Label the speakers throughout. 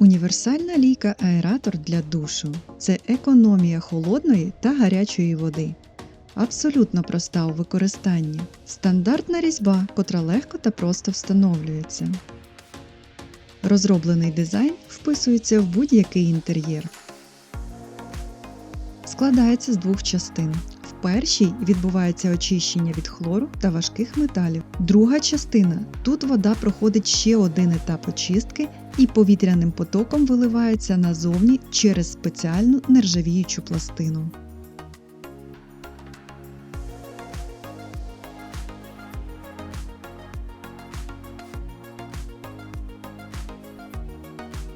Speaker 1: Універсальна лійка аератор для душу це економія холодної та гарячої води. Абсолютно проста у використанні. Стандартна різьба, котра легко та просто встановлюється. Розроблений дизайн вписується в будь-який інтер'єр. Складається з двох частин. В першій відбувається очищення від хлору та важких металів. Друга частина тут вода проходить ще один етап очистки і повітряним потоком виливається назовні через спеціальну нержавіючу пластину.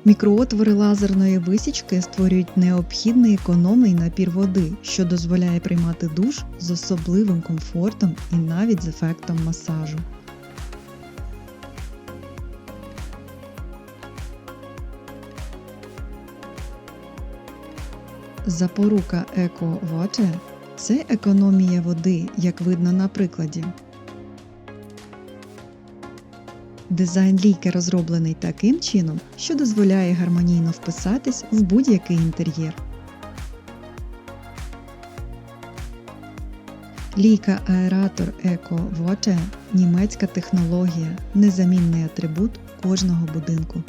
Speaker 1: Мікроотвори лазерної висічки створюють необхідний економний напір води, що дозволяє приймати душ з особливим комфортом і навіть з ефектом масажу. Запорука Eco Water – це економія води, як видно на прикладі. Дизайн лійки розроблений таким чином, що дозволяє гармонійно вписатись в будь-який інтер'єр. Лійка аератор Eco Water – німецька технологія, незамінний атрибут кожного будинку.